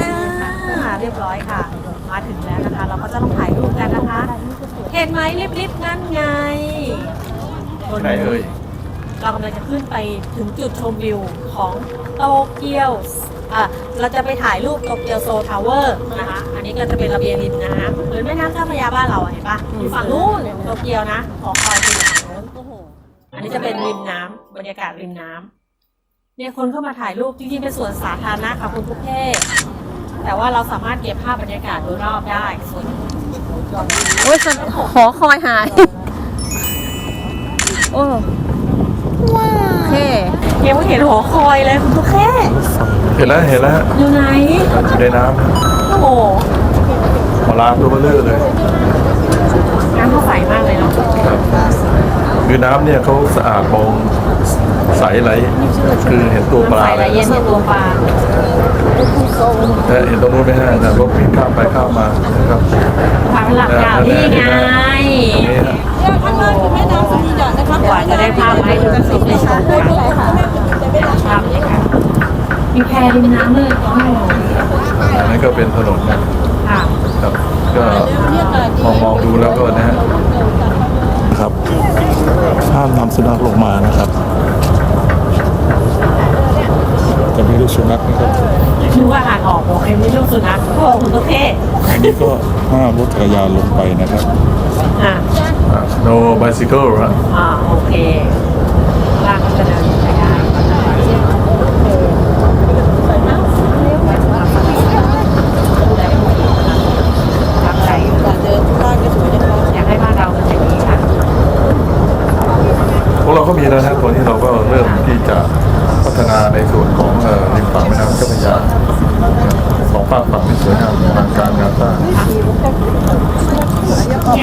อ่าเรียบร้อยค่ะ มาถึงแล้วนะคะ เราก็จะต้องถ่ายรูปกันนะคะ เห็นไหมรีบๆนั่นไงบนไหนเอ่ยเรากำลังจะขึ้นไปถึงจุดชมวิวของโตเกียวอะเราจะไปถ่ายรูปโตเกียวโซทาวเวอร์นะคะ อันนี้ก็จะเป็นระเบียงริมน้ำเหมือนแม่น้ำเจ้าพระยาบ้านเราอะเห็นปะอยู่ฝั่งนู้นโตเกียวนะ ขอคอยไปอยู่ฝั่งนู้นอันนี้จะเป็นริมน้ำบรรยากาศริมน้ำ เนี่ยคนเข้ามาถ่ายรูปจริงๆเป็นสวนสาธารณะค่ะคุณทุกเพศแต่ว่าเราสามารถเก็บภาพบรรยากาศโดยรอบได้ส่วนโอ้ยสหอคอยหาย โอ้ว้าโอเคยังไม่เห็นหอคอยเลยคุณทุกเพศเห็นแล้วเห็นแล้วอยู่ไหนอยู่ในน้โอ้โหำหัวลาตัวเบลเลอร์เลยน้ำเขาใสมากเลยเนาะครับคือน้ำเนี่ยเขาสะอาดมอง ใสไหลคือเห็นตัวปน้ำลาใสเลละยเย็นในตัวปลานะเห็นตรงนู้นไหมฮะนะรถวิ่งข้ามไปข้ามมานะครับทางหลักกล่าวนี่ไงตรงนี้ฮะข้างล่างคือแม่น้ำสมีดานะคะกว่าจะได้ภาพมาให้ดูสิบได้ชมกันภาพเลยค่ะมีแพริมน้ำเลยอ๋ออันนั้นก็เป็นถนนนะค่ะครับก็มองมองดูแล้วก็นะฮะครับห้ามนำสุนัขลงมานะครับ จะมีลูกสุนัขนะครับชื่อว่าอ่านออกบอกเอ็มไม่ลูกสุนัขโอ้คุณทุกเพศอันนี้ก็ห้ามรถจักรยานลงไปนะครับ อะ no bicycle ฮะอ่าโอเคลากก็จะเดินไปได้ตั้งใจอยู่เดินข้างล่างก็สวยนะคะอยากให้บ้านเราเป็นอย่างนี้ค่ะ พวกเราก็มีแล้วนะตอนนี้เราก็เริ่มที่จะพัฒนา ในส่วนของเอ่อริมฝั่งแม่น้ำเจ้าพระยาสองฝั่งฝั่งที่สวยงามทางการงานสร้างเนี่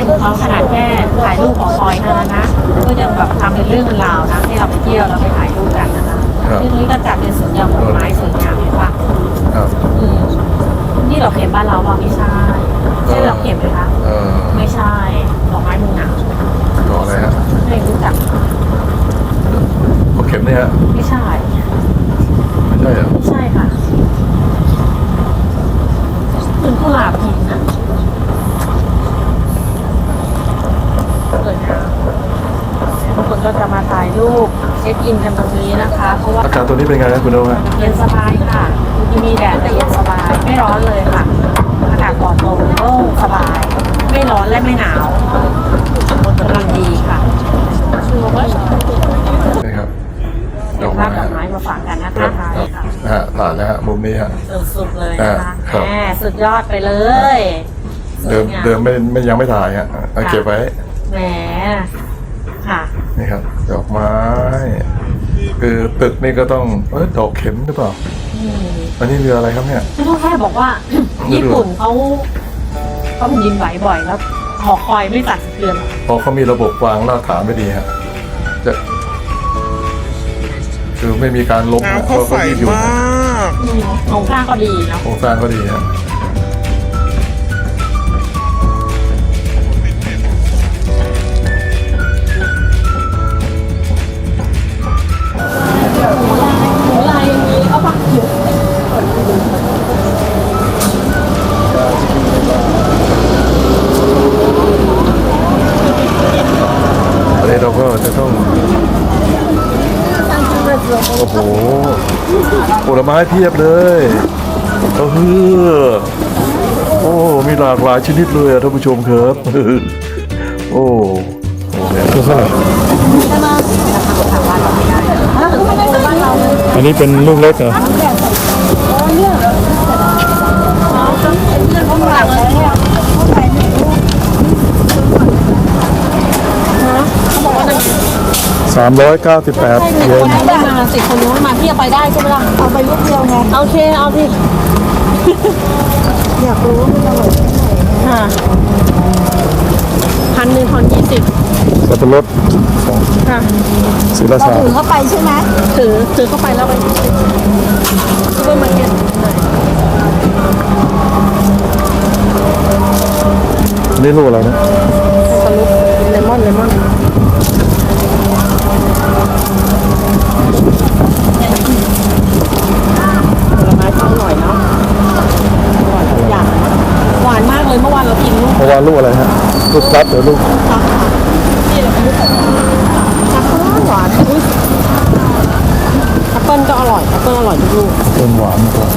ยเขาขนาดแค่ถ่ายรูปของคอยเท่านั้นนะก็ยังแบบทำเป็นเรื่องเป็นราวนะให้เราไปเที่ยวเราไปถ่ายรูปกันนะคะที่นี้ก็จัดเป็นสวนยางผลไม้สวยงามเห็นปะครับอืมนี่ดอกเข็มบ้านเราว่าไม่ใช่ใช่ดอกเข็มไหมคะเอ่อไม่ใช่ดอกไม้เมืองหนาวดอกอะไรฮะไม่รู้จักดอกเข็มเนี่ยฮะไม่ใช่ไม่ใช่เหรอไม่ใช่ค่ะเป็นกุหลาบหินนะเลยนะบางคนก็จะมาถ่ายรูปเช็คอินกันตรงนี้นะคะ เพราะว่าอากาศตัวนี้เป็นไงนะคุณโน้ฮะเย็นสบายค่ะมีแดดแต่เย็นสบาย ไม่ร้อนเลยค่ะ อากาศปลอดโปร่งโล่งสบาย ไม่ร้อนและไม่หนาวกำลังดีค่ะ นี่ครับดอก ภาไม้พดอกฮะไม้มาฝากกันนะครัคะบครับนะฮะผ่านแล้วฮะมุมนี้ฮะสุดๆเลยนะอ่าคะครับแหมสุดยอดไปเลยเดิมสวยงาเดิมไม่ไม่ยังไม่ถ่ายฮะเอาเก็บไว้แหมค่ะนี่ครับ ดอกไม้ คือตึกนี่ก็ต้องเอยดอกเข็มหรือเปล่าอืมอันนี้เรืออะไรครับเนี่ยไม่ต้องแค่บอกว่าญี่ปุ่นเขาเขาแผ่นดินไหวบ่อยแล้วหอคอยไม่สั่นสะเทือนเพราะเขามีระบบวางรากฐานไม่ดีฮะจะ คือไม่มีการล้มฮะน้ำเขาใสยืดหยุ่นมฮะากอืมโครงสร้างก็ดีเนาะโครงสร้างก็ดีฮะอะไรอย่างนี้เอาปะอันนี้เราก็จะต้อง โอ้โหผลไม้เพียบเลยเออโอ้ มีหลากหลายชนิดเลยอะท่านผู้ชมครับ โอ้โหเนี่ยเท่าไหร่อันนี้เป็นลูกเล็กเหรอ สามร้อยเก้าสิบแปดเยนได้มาสิคนนู้นมาพี่เอาไปได้ใช่ไหมล่ะเอาไปลูกเดียวไงโอเคเอาที่อยากรู้ว่ามันอร่อยแค่ไหนค่ะพันหนึ่งพันยี่สิบสับปะรดของค่ะศิลาเราชาถือเข้าไปใช่ไหมถือถือเข้าไปแล้วไปซูเปอร์มาร์เก็ตนี่ลูกอะไรนะสรุปเลมอนเลมอนผลไม้ต้องอร่อยเนาะ ลูกรับเดี๋ยวลูกหวานอุ๊ยแอปเปิ้ลก็อร่อยแอปเปิ้ลอร่อยทุกลูกเป็นหวานกว่า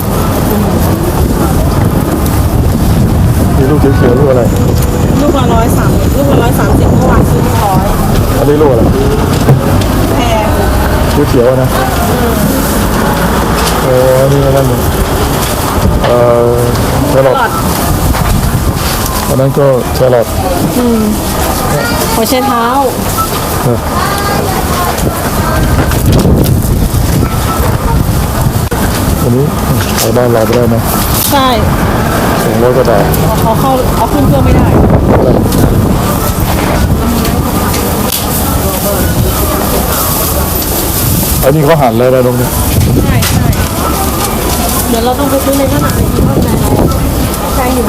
นี่ลูกเขียวๆลูกอะไร ลูกละร้อยสามลูกละร้อยสามสิบเมื่อวานซื้อที่ร้อยอันนี้ลูกอะไรแพงลูกเขียวอะนะโอ้นี่นั่นนี่เอ่อแครอทหลอด อันนั้นก็แครอทหัวไชเท้าอันนี้ไปบ้านเราไม่ได้นะใช่สองร้อยกว่าบาทเขาเข้าเอาขึ้นเครื่องไม่ได้อันนี้เขาหั่นแล้วนะตรงนี้ใช่ใช่เดี๋ยวเราต้องไปซื้อในขนาดในที่ข้างในเราใช่อยู่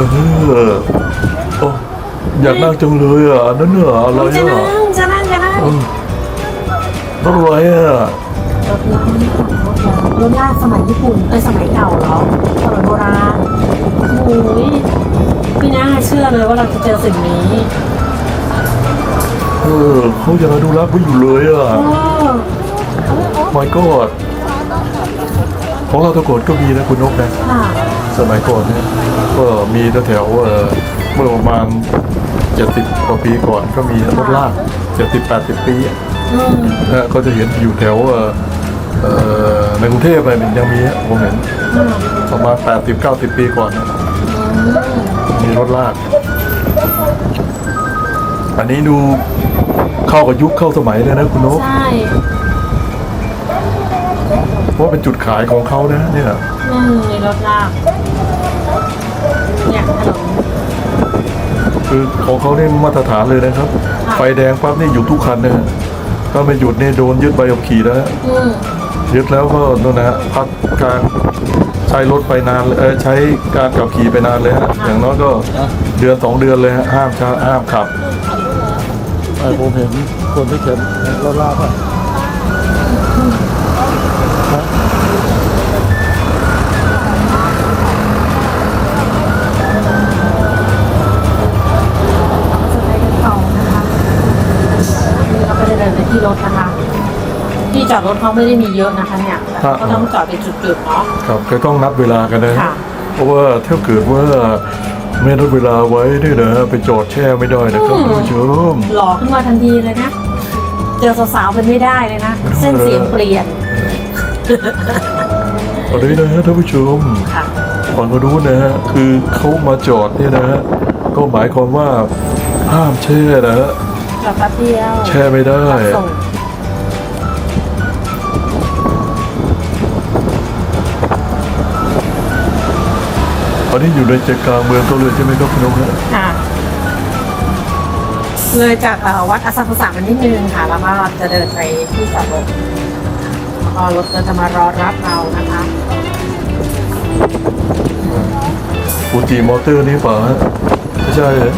เออโอ้อยากนั่งจังเลยอะนั่นเหรออะไรจะอะนั่งจะนั่งจะนั่งรถอะไรอะรถลากรถลากสมัยญี่ปุ่นเอ้ยสมัยเก่าเหรอสมัยโบราณโอ้ยพี่น่าเชื่อเลยว่าเราจะเจอสิ่งนี้เออเขายังอนุรักษ์ไว้อยู่เลยอะ โอ้ my god ของเราตะโกดก็มีนะคุณนกนะค่ะสมัยก่อนเนี่ยก็มีแถวๆเอ่อเมื่อประมาณ70กว่าปีก่อนก็มีรถลาก70-80ปีอะอืมนะก็จะเห็นอยู่แถวเอ่อเอ่อในกรุงเทพอะไรเนี่ยยังมีอะผมเห็นอืมประมาณ80-90ปีก่อนเนี่ยมีรถลาก อันนี้ดูเข้ากับยุคเข้าสมัยเลยนะคุณนก ใช่เพ ราะว่าเป็นจุดขายของเขานะเนี่ยอืมมีรถลากเนี่ยถนนคือของเขาเนี่ยมาตรฐานเลยนะครับค่ะไฟแดงปั๊บนี่หยุดทุกคันนะฮะถ้าไม่หยุดเนี่ยโดนยึดใบขับขี่นะฮะอืมยึดแล้วก็นั่นนะฮะพักการใช้รถไปนานเลยเออใช้การขับขี่ไปนานเลยฮะอย่างน้อยก็เดือนสองเดือนเลยฮะห้ามช้าห้ามขับ ไอ้ผมเห็นคนที่เข็นรถลากอะจะ ที่รถนะคะ ที่จอดรถเขาไม่ได้มีเยอะนะคะเนี่ยแต่ก็ต้องจอดเป็นจุดๆเนาะ ครับก็ต้องนับเวลากันนะ ค่ะ เพราะว่าถ้าเกิดว่าไม่นับเวลาไว้เนี่ยนะ ไปจอดแช่ไม่ได้นะครับคุณผู้ชม หล่อขึ้นมาทันทีเลยนะ เจอสาวๆเป็นไม่ได้เลยนะ เส้นเสียงเปลี่ยนตอนนี้นะฮะท่านผู้ชมค่ะ ฝั่งกนู้นนะฮะคือเขามาจอดเนี่ยนะฮะก็หมายความว่าห้ามแช่นะฮะ จอดแป๊บเดียวแช่ไม่ได้ รับส่งตอนนี้อยู่ในใจกลางเมืองก็เลยใช่ไหมครับคุณนกฮะค่ะ เลยจากเอ่อวัดอสัมพุสามันนิดนึงค่ะ แล้วก็จะเดินไปที่จอดรถพอรถก็จะมารอรับเรานะคะ ฟูจิมอเตอร์นี่เปล่าฮะไม่ใช่เหรอ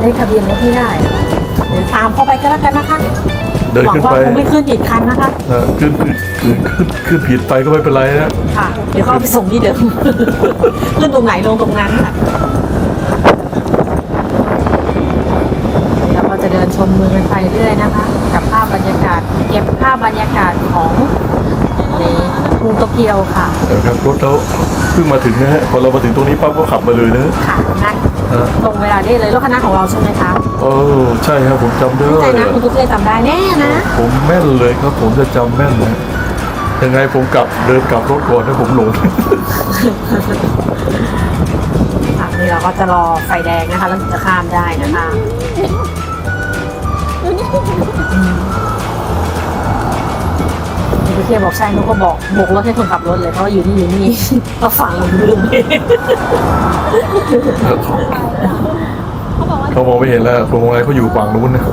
เลขทะเบียนรถไม่ได้เดี๋ยวตามเข้าไปก็แล้วกันนะคะเดินหวังขึ้นว่าไปคงไม่ขึ้นอีกคันนะคะนะขึ้นขึ้นขึ้นขึ้นขึ้นผิดไปก็ไม่เป็นไรนะค่ะ เดี๋ยวเขาเอาไปส่งที่เดิม ขึ้นตรงไหนลงตรงนั้นค่ะแล้วก็จะเดินชมเมืองกันไปเรื่อยนะคะ กับภาพบรรยากาศ เก็บภาพบรรยากาศของในกรุงโตเกียวค่ะ เดี๋ยวครับรถเราเพิ่งมาถึงนะฮะพอเรามาถึงตรงนี้ปั๊บก็ขับมาเลยนะ ค่ะนั่นฮะ ตรงเวลาได้เลยรถคณะของเราใช่ไหมคะโอ้ใช่ครับผมจำได้ใจนะคุณตุ๊กเจจำได้แน่นะผมแม่นเลยครับผมจะจำแม่นนะยังไงผมกลับเดินกลับรถก่อนถ้าผมหลงค่ะนี่เราก็จะรอไฟแดงนะคะแล้วถึงจะข้ามได้นะคะ คุณตุ๊กเจบอกใช่นุกก็บอกโบกรถให้คนขับรถเลยเพราะว่าอยู่นี่อยู่นี่ ก็ฟังลืมเองเขามองไม่เห็นแล้วพวงมาลัยเขาอยู่ฝั่งนู้นนะ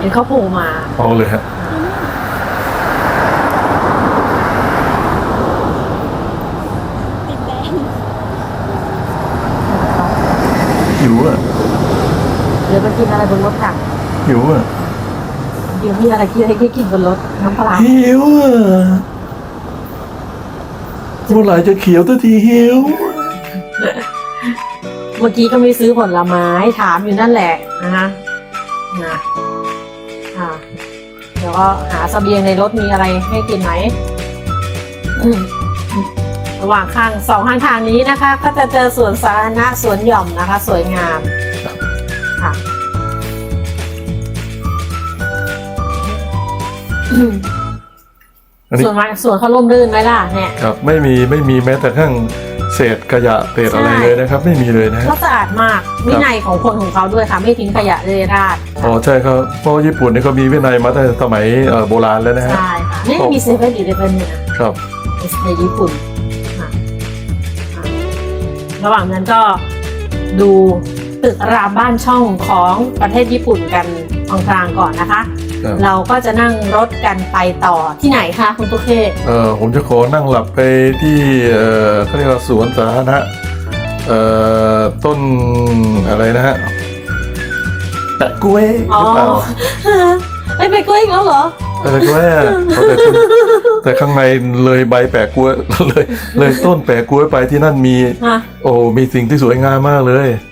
เห็นเขาโผล่มาเอาเลยฮะหิวอะเดี๋ยวไปกินอะไรบนรถค่ะหิวอะ เดี๋ยวมีอะไรกินอะไรกินบนรถน้ำปลาร้าหิวอะเมื่อไหร่จะเขียวสักทีหิว เมื่อกี้ก็ไม่ซื้อผลไม้ถามอยู่นั่นแหละนะคะนะอ่าเดี๋ยวก็หาเสบียงในรถมีอะไรให้กินไหมอืมระหว่างข้างสองข้างทางนี้นะคะ ก็จะเจอสวนสาธารณะสวนหย่อมนะคะ สวยงาม อืมอันนี้สวนไม้สวนเขาร่มรื่นไหมล่ะเนี่ย ครับไม่มีไม่มีแม้แต่ข้างเศษขยะเศษอะไรใช่ เลยนะครับ ไม่มีเลยนะฮะก็สะอาดมากวินัยของคนของเขาด้วยค่ะ ไม่ทิ้งขยะเรยราดอ๋อใช่ครับเพราะญี่ปุ่นนี่เขามีวินัยมาตั้งแต่สมัยเอ่อโบราณแล้วนะฮะใช่ค่ะนี่มีเซเว่นอีเลฟเว่นเนี่ย ครับ ในญี่ปุ่นค่ะค่ะระหว่างนั้นก็ดูตึกรามบ้านช่องของประเทศญี่ปุ่นกันกลางๆก่อนนะคะ ครับเราก็จะนั่งรถกันไปต่อที่ไหนคะคุณตุ๊กเท่เอ่อผมจะขอนั่งหลับไปที่เอ่อเขาเรียกว่าสวนสาธารณะเอ่อต้นอะไรนะฮะแปะกล้วยหอ๋อรือเปล่าไอ้ไปกล้วยอีกแล้วเหรออะไรกล้วยอะเอาแต่ต้นแต่ข้างในเลยใบแปะกล้วยเลยเลยต้นแปะกล้วยไปที่นั่นมี ฮะ โอ้มีสิ่งที่สวยงามมากเลยอืม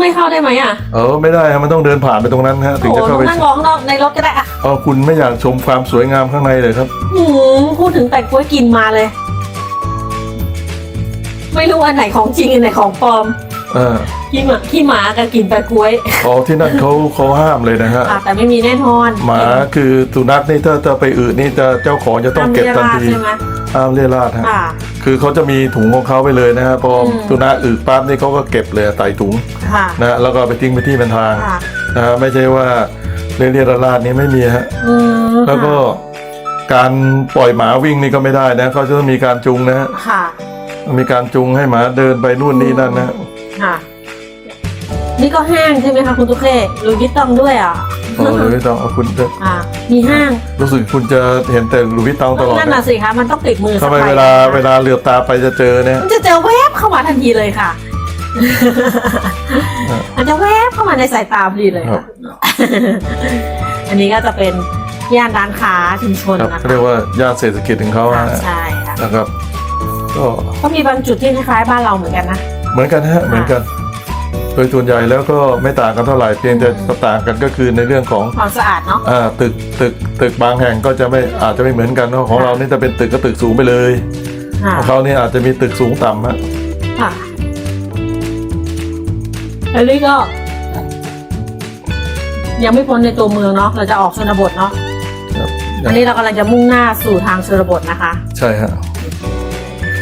ไม่เข้าได้ไหมอะเออไม่ได้ฮะมันต้องเดินผ่านไปตรงนั้นฮะถึงโอ้จะเข้าไปนั่งรอข้างนอกในรถก็ได้อะเออคุณไม่อยากชมความสวยงามข้างในเลยครับ หืมพูดถึงแต่กล้วยกินมาเลย ไม่รู้อันไหนของจริงอันไหนของปลอมเออขี้หมาขี้หมากับกินแต่กล้วยอ๋อที่นั่นเขาเขาห้ามเลยนะฮะอะแต่ไม่มีแน่นอนหมาคือสุนัขนี่ถ้าจะไปอืดนี่จะเจ้าของจะต้องเก็บทันทีใช่ไหม ห้ามเลี่ยราดฮะค่ะ คือเขาจะมีถุงของเขาไปเลยนะฮะพออม สุนัขอืดปั๊บนี่เขาก็เก็บเลยใส่ถุงค่ะ นะฮะแล้วก็เอาไปทิ้งไปที่เป็นทางค่ะ นะฮะไม่ใช่ว่าเลี่ยราดนี่ไม่มีฮะ อืมแล้วก็การปล่อยหมาวิ่งนี่ก็ไม่ได้นะเขาจะต้องมีการจูงนะฮะค่ะมีการจูงให้หมาเดินไปนู่นนี่นั่นนะค่ะ นี่ก็ห้างใช่ไหมคะคุณตุ๊กเก้ลุยวิตตองด้วยอะ อ๋อหรือไม่ต้องเอาคุณจะอ่ามีห้างรู้สึกคุณจะเห็นแต่หลุยส์วิตตองตลอดนั่นนะน่ะสิคะมันต้องติดมือทำไมสะพยเวลาเวลาเหลือบตาไปจะเจอเนี่ย มันจะเจอแวบเข้ามาทันทีเลยค่ะมันจะแวบเข้ามาในสายตาพอดีเลยครัค่ะบอันนี้ก็จะเป็นย่านร้านค้าชุมชนครับนะเขาคะเรียกว่าย่านเศรษฐกิจของเขาอ่าอะใช่ค่ะนะครับ ก็ก็มีบางจุดที่คล้ายๆบ้านเราเหมือนกันนะ เหมือนกันฮะเหมือนกันโดยส่วนใหญ่แล้วก็ไม่ต่างกันเท่าไหร่เพียงแต่ต่างกันก็คือในเรื่องของความสะอาดเนาะอ่าตึกตึกตึกบางแห่งก็จะไม่อาจจะไม่เหมือนกันเนาะของเรานี่จะเป็นตึกก็ตึกสูงไปเลยค่ะของเขานี่อาจจะมีตึกสูงต่ำฮะค่ะอันนี้ก็ ยังไม่พ้นในตัวเมืองเนาะเราจะออกชนบทเนาะครับอันนี้เรากำลังจะมุ่งหน้าสู่ทางชนบทนะคะ ใช่ฮะ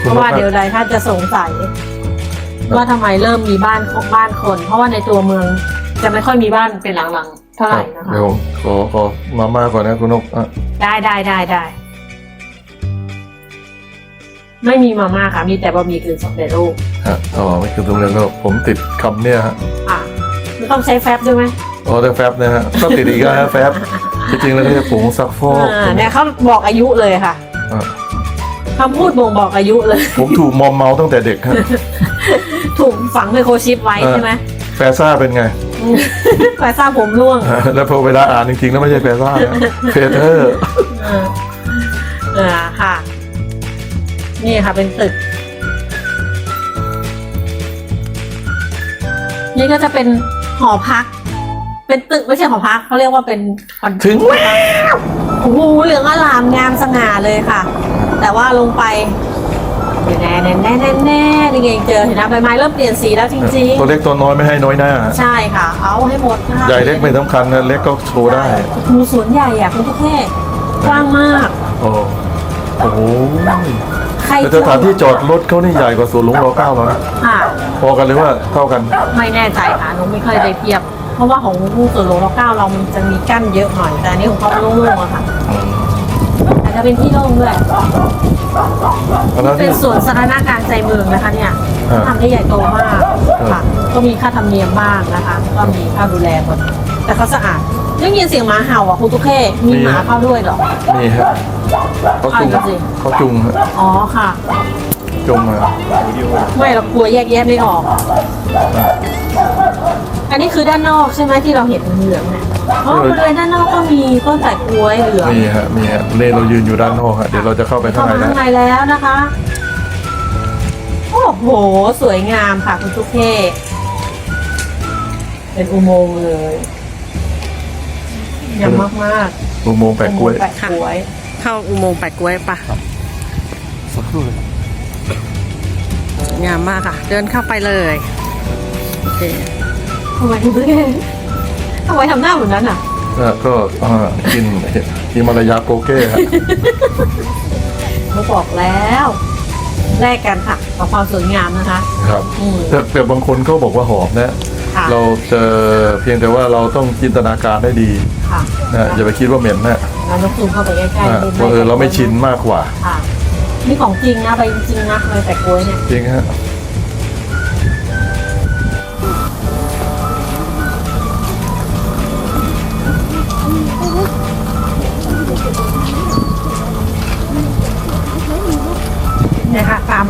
เพราะว่าเดี๋ยวใดท่านจะสงสัย ว่าทำไมเริ่มมีบ้านของบ้านคน เพราะว่าในตัวเมืองจะไม่ค่อยมีบ้านเป็นหลังๆเท่าไหร่นะคะเดี๋ยวผมขอขอมาม่าก่อนนะคุณนกอะได้ได้ได้ได้ไม่มีมาม่าค่ะมีแต่บะหมี่กึ่งสำเร็จรูปฮะอ๋อไม่คือตรงนี้ก็ผมติดคำเนี่ยฮะอะไม่ต้องใช้แฟบด้วยไหมอ๋อแต่แฟบนะฮะก็ติดอีกแล้วฮะแฟบจริงๆแล้วเรียกผงซักฟอกอ่าเนี่ยเขาบอกอายุเลยค่ะอะ คำพูดบ่งบอกอายุเลย ผมถูกมอมเมาตั้งแต่เด็กฮะถูกฝังไมโครชิปไว้ใช่ไหมแฟซ่าเป็นไง แฟซ่าผมร่วง แล้วพอเวลาอ่านจริงๆแล้วไม่ใช่แฟซ่านะเฟเธอร์เออเออค่ะ นี่ค่ะเป็นตึก นี่ก็จะเป็นหอพัก เป็นตึกไม่ใช่หอพักเขาเรียกว่าเป็นคอนโดถึงแววโอ้โหเหลืองอลามงามสง่าเลยค่ะ แต่ว่าลงไปเดี๋ยวแน่แน่แน่แน่แน่นี่ไงเจอเห็นนะใบไม้เริ่มเปลี่ยนสีแล้วจริงตัวเล็กตัวน้อยไม่ให้น้อยหน้าๆใช่ค่ะ เอาให้หมดนะคะใหญ่เล็กไม่สำคัญนะเล็กก็โชว์ได้โอ้โหสวนใหญ่อะคุณทุกเทศกว้างมากโอ้โอ้โหใครแต่สถานที่จอดรถเขานี่ใหญ่กว่าสวนหลวงรอเก้าแล้วนะค่ะพอกันหรือว่าเท่ากัน ไม่แน่ใจค่ะหนูไม่เคยได้เทียบ เพราะว่าของสวนหลวงรอเก้าเรามันจะมีกั้นเยอะหน่อยแต่อันนี้ของเขาโล่งๆอะค่ะ อาจจะเป็นที่โล่งด้วยอันนั้นเป็ที่ นสวนสาธารณะกลางใจเมืองนะคะเนี่ยอ่าทำได้ใหญ่โตมากค่ะ ก็มีค่าธรรมเนียมบ้างนะคะ ก็มีค่าดูแลหมดแต่เขาสะอาดได้ยินเสียงหมาเห่าอะคุณตุ๊กเค้มี หมาเข้าด้วยเหรอ นี่ฮะเขาจุงอ่าดูสิ เขาจุงฮะอ๋อค่ะ จุงมาไม่เรากลัวแยกแยะไม่ออก อันนี้คือด้านนอกใช่ไหมที่เราเห็นเหลืองๆเนี่ย อ๋อบริเวณด้านนอกก็มีต้นแต่กล้วยเหลืองมีฮะมีฮะเล่เรายืนอยู่ด้านนอกฮะเดี๋ยวเราจะเข้าไปข้าเข้างในมานะข้างในแล้วนะคะ โอ้โห สวยงามค่ะคุณทุกเทเป็นอุโมงค์เลยยำมากมากอุโมงค์แปะกล้วยแปะกล้วย เข้าอุโมงค์แปดกล้วยปะสักครู่เลยงามมากค่ะ เดินเข้าไปเลยโอเค ทำไมคุณทุกเท ทำไมทำหน้าเหมือนนั้นอะอะก็อ่ากินกินมารยาโกเก้ฮะเขาบอกแล้วแลกกันค่ะกับความสวยงามนะคะ ครับ อืม แต่แต่บางคนก็บอกว่าหอมนะ ค่ะเราเจอเพียงแต่ว่าเราต้องจินตนาการได้ดีค่ะนะอย่าไปคิดว่าเหม็นนะเราต้องซูมเข้าไปใกล้อะๆเพราะเออเราไม่ชินมากกว่าค่ะนี่ของจริงนะใบจริงๆนะใบแปะกล้วยเนี่ยจริงฮะ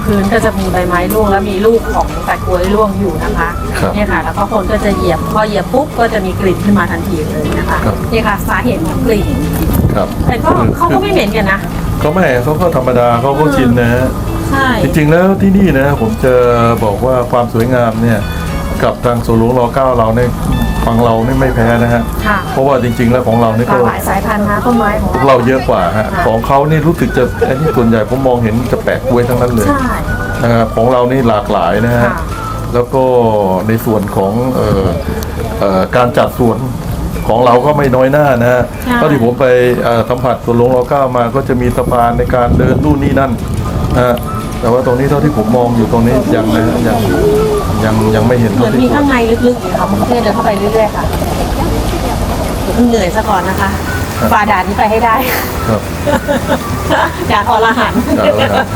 พื้นก็จะมีใบไม้ร่วงแล้วมีลูกของแปะกล้วยร่วงอยู่นะคะครับเนี่ยค่ะ แล้วก็คนก็จะเหยียบพอเหยียบปุ๊บก็จะมีกลิ่นขึ้นมาทันทีเลยนะคะครับ เนี่ยค่ะสาเหตุของกลิ่นครับแต่ก็เขาก็ไม่เหม็นกันนะเขาไม่เขาก็ธรรมดาเขาก็ชินนะฮะ ใช่ จริงๆแล้วที่นี่นะผมจะบอกว่าความสวยงามเนี่ยกับทางสวนหลวงรอเก้าเราเนี่ย ฝั่งเราเนี่ยไม่แพ้นะฮะค่ะเพราะว่าจริง ๆ แล้วของเราเนี่ยหลาก็กหลายสายพันธุ์นะต้นไม้ของพวกเราเยอะกว่าฮะค่ะของเขานี่รู้สึกจะไอ้นี่ส่วนใหญ่ผมมองเห็นจะแปลกกล้วยทั้งนั้นเลยใช่ นะครับของเรานี่หลากหลายนะฮะค่ะ แล้วก็ในส่วนของเอ่อเอ่อการจัดสวนของเราก็ไม่น้อยหน้านะฮะใช่ เท่าที่ผมไปเอ่อสัมผัสสวนหลวงรอเก้ามาก็จะมีสะพานในการเดินนู่นนี่นั่นนะฮะแต่ว่าตรงนี้เท่าที่ผมมองอยู่ตรงนี้ยังนะฮะยัง ยังยังไม่เห็นเหมืเท่าอนที่มีควรข้างในลึกๆอยู่ค่ะคุณเทศเดินเข้าไปเรื่อยๆค่ะอย่าเพิ่งเหนื่อยซะก่อนนะคะฝ่าด่านนี้ไปให้ได้ ครับ ด่านอรหันต์ด่านอรหันต์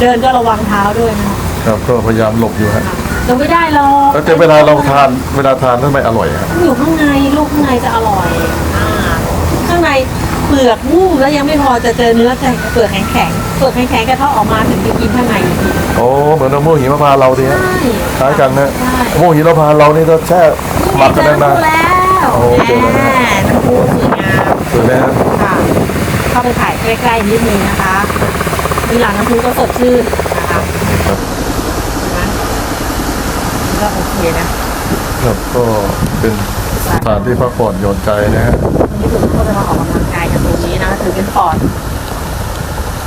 เดินก็ระวังเท้าด้วยนะคะครับก็พยายามหลบอยู่ฮะเราไม่ได้หรอกแล้วแต่เวลาเราทานเวลาทานทำไมอร่อยฮะ อยู่ข้างในลูกข้างในจะอร่อยอ่าข้างใน เปลือกนุ่มแล้วยังไม่พอจะเจอเนื้อแต่เปลือกแข็งๆเปลือกแข็งๆกระเทาะออกมาถึงจะกินข้างในอีกทีโอ้เหมือนมะม่วงหิมพานต์เราทีฮะใช่คล้ายกันนะใช่มะม่วงหิมพานต์เรานี่ก็แช่หมักกันเจอนาน้ำนพุแล้วโอ้เจอแล้วนะแหมน้ำพุสวยงามๆสวยไหมฮะค่ะเข้าไปถ่ายใกล้ๆนิดนึงนะคะมีหลังน้ำพุก็สดชื่นนะคะครับนะก็โอเคนะ ครับก็เป็นสถานที่พักผ่อนหย่อนใจนะฮะวันนี้คุณก็จะมาออกกำลัง ถือเป็นปอด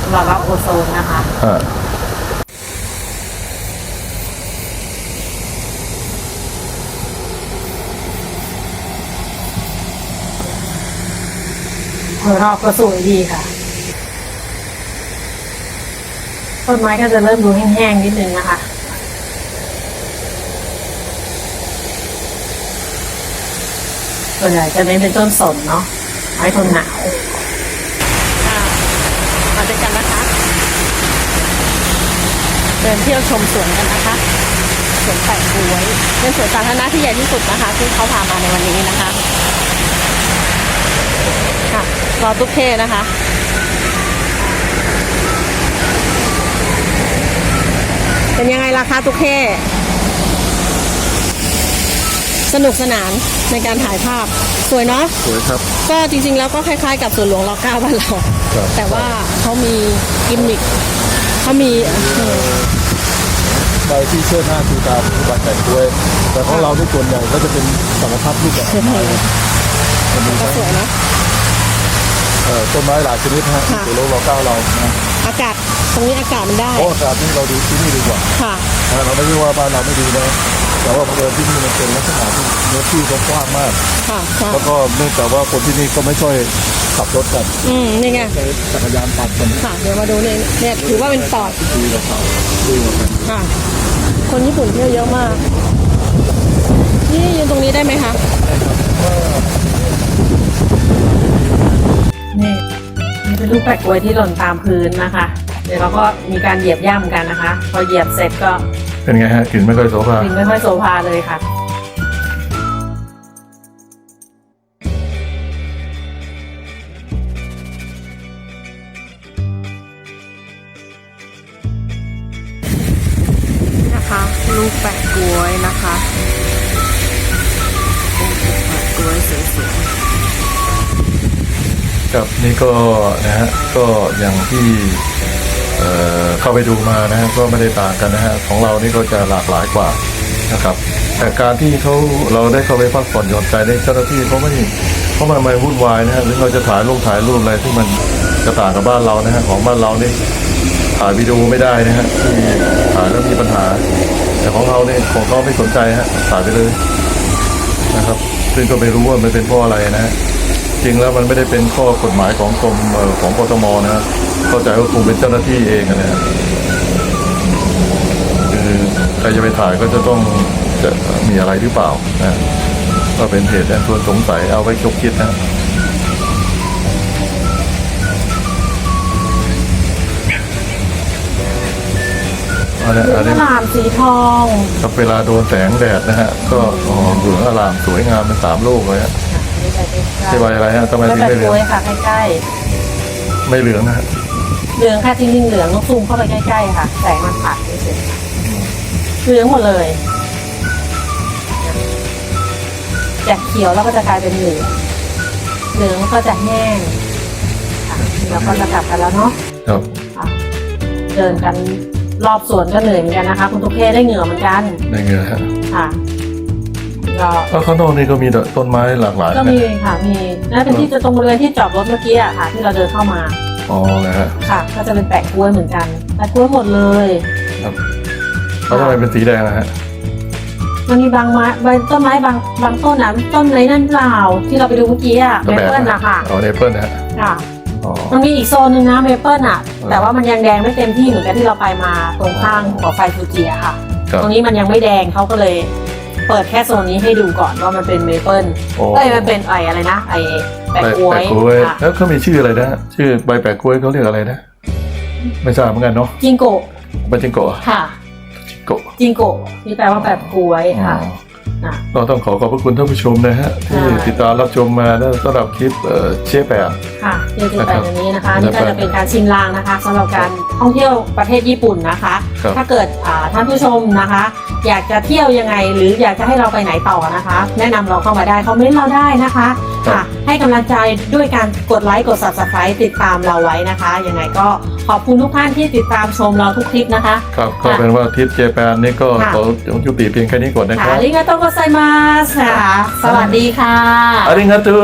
สำหรับรับโอโซนนะคะ อ่าโดยรอบก็สวยดีค่ะต้นไม้ก็จะเริ่มดูแห้งๆนิดนึงนะคะ ส่วนใหญ่จะเน้นเป็นต้นสนเนาะไม้ทนหนาว ค่ะมาด้วยกันนะคะ เดินเที่ยวชมสวนกันนะคะสวนแปดกล้วยเป็นสวนสาธารณะที่ใหญ่ที่สุดนะคะ ที่เขาพามาในวันนี้นะคะค่ะรอตุ๊กเทนะคะเป็นยังไงล่ะคะตุ๊กเทสนุกสนานในการถ่ายภาพสวยเนาะสวยครับ ก็จริงๆแล้วก็คล้ายๆ กับสวนหลวงรอเก้าบ้านเราครับแต่ว่าเขามีกิมมิค เขามีเออใบที่เชิดหน้าชูตาคือใบแต่งด้วย แต่ของเราที่ส่วนใหญ่ก็จะเป็นสังกพัดรูปแบบไม้มันมีก็ทั้งสวยเนอะเอ่อต้นไม้หลายชนิดฮะที่ค่ะตัวโลกเราเก้าเรานะอากาศตรงนี้อากาศมันได้เพราะอากาศนี่เราดูที่นี่ดีกว่าค่ะนะเราไม่ได้ว่าบ้านเราไม่ดีนะ แต่ว่าพอเดินที่นี่มันเป็นลักษณะที่เนื้อที่ก็กว้างมาก ค่ะใช่แล้วก็เนื่องจากว่าคนที่นี่ก็ไม่ค่อยขับรถกันอืมนี่ไง ใช้จักรยานปั่นกันค่ะ เดี๋ยวมาดูเนี่ยเนี่ยถือว่าเป็นปอดดีกว่าเขาดีกว่ากันค่ะ คนญี่ปุ่นเที่ยวเยอะมาก นี่ยืนตรงนี้ได้ไหมคะ นี่นี่เป็นลูกแปะกล้วยที่หล่นตามพื้นนะคะ เดี๋ยวเราก็มีการเหยียบย่ำกันนะคะ พอเหยียบเสร็จก็ เป็นไงฮะกลิ่นไม่ค่อยโสภากลิ่นไม่ค่อยโซภาเลยค่ะ นะคะ ลูกแปะกล้วยนะคะลูกแปะกกล้วยสวยครับนี่ก็นะฮะก็อย่างที่ เเข้าไปดูมานะฮะก็ไม่ได้ต่างกันนะฮะของเรานี่ก็จะหลากหลายกว่านะครับ แต่การที่เขาเราได้เข้าไปพักผ่อนหย่อนใจในเจ้าหน้าที่เขาไม่เขาไมาไม่วุ่นวายนะฮะหรือเราจะถ่ายรูปถ่ายรูปอะไรที่มันจะต่างกับบ้านเรานะฮะของบ้านเรานี่ถ่ายวิดีโอไม่ได้นะฮะที่ถ่ายแล้วมีปัญหา แต่ของเราเนี่ยของเขาไม่สนใจฮะถ่ายไปเลยนะครับ ซึ่งก็ไม่รู้ว่ามันเป็นเพราะอะไรนะฮะจริงแล้วมันไม่ได้เป็นข้อกฎหมายของกรมของกทมนะฮะ เข้าใจว่าคงเป็นเจ้าหน้าที่เองนะฮะคือใครจะไปถ่ายก็จะต้องจะมีอะไรหรือเปล่านะก็เป็นเหตุแอนชวนสงสัยเอาไว้ชกคิดนะอันนี้อันฉนี้ลามสีทองครับเวลาโดนแสงแดดนะฮะ ก็อ๋อเหลืองอลามสวยงามเป็นสามลูกเลยฮะใช่ใบอะไรฮะทำไมไม่ถึงแบบไม่เหลืกองล้วยค่ะใกล้ไม่เหลืองนะฮะๆ เหลืองค่ะจริงๆเหลืองต้องซูมเข้าไปใกล้ๆค่ะแสงมันผัดเฉยๆเหลืองหมดเลยจากเขียวแล้วก็จะกลายเป็นเหลืองเหลืองก็จะแห้งค่ะเราก็จะกลับกันแล้วเนาะครับค่ะเดินกันรอบสวนก็เหนื่อยเหมือนกันนะคะ คุณตุ๊กเท่ได้เหงื่อเหมือนกันในเงือฮะค่ะก็ แล้วข้างนอกนี่ก็มีต้นไม้หลากหลายก็นะมีค่ะมีนั่นเป็นที่จะตรงบริเวณที่จอดรถเมื่อกี้อะค่ะ ที่เราเดินเข้ามา อ๋อนะฮะค่ะ ก็จะเป็นแปะกล้วยเหมือนกันแปะกล้วยหมดเลย ครับแล้วทำไมเป็นสีแดงนะฮะมันมีบางไม้ใบต้นไม้บางบางต้นนะต้นอะไรนั่นเปล่าที่เราไปดูเมื่อกี้อะเมเปิลอะค่ะอ๋อเมเปิลนะฮะค่ะอ๋อมันมีอีกโซนหนึ่งนะเมเปิลอะแต่ว่ามันยังแดงไม่เต็มที่เหมือนกับที่เราไปมาตรงข้างหัวไฟฟูจิอะค่ะครับตรงนี้มันยังไม่แดงเขาก็เลยเปิดแค่โซนนี้ให้ดูก่อนว่ามันเป็นเมเปิลโอ้เอ้ยมันเป็นไออะไรนะไอ แปะใบกล้วยแปะกล้วยค่ะแล้วเขามีชื่ออะไรนะฮะชื่อใบแปะกล้วยเขาเรียกอะไรนะ ไม่ทราบเหมือนกันเนาะจิงโกะใบจิงโกะค่ะจิงโกะจิงโกะที่แปลว่าแบบกล้วยอ๋อค่ะอะก็ต้องขอขอบพระคุณท่านผู้ชมนะฮะที่ค่ะติดตามรับชมมานะสำหรับคลิปเอ่อเชฟแปะค่ะเที่ยวจะไปอย่างนี้นะคะนะครับนี่ก็จะเป็นการชิมลางนะคะสำหรับการท่องเที่ยวประเทศญี่ปุ่นนะคะครับถ้าเกิดอ่าท่านผู้ชมนะคะ อยากจะเที่ยวยังไง หรืออยากจะให้เราไปไหนต่อนะคะ แนะนำเราเข้ามาได้คอมเมนต์เราได้นะคะค่ะให้กำลังใจด้วยการกดไลค์กด subscribe ติดตามเราไว้นะคะยังไงก็ขอบคุณทุกท่านที่ติดตามชมเราทุกคลิปนะคะ ครับก็เป็นว่าทริปเจแปนนี่ก็ค่ะ ขอยุติเพียงแค่นี้ก่อนนะคค่ะรับอาริงาโตโกไซมาสค่ะสวัสดีค่ะ อาริงาตู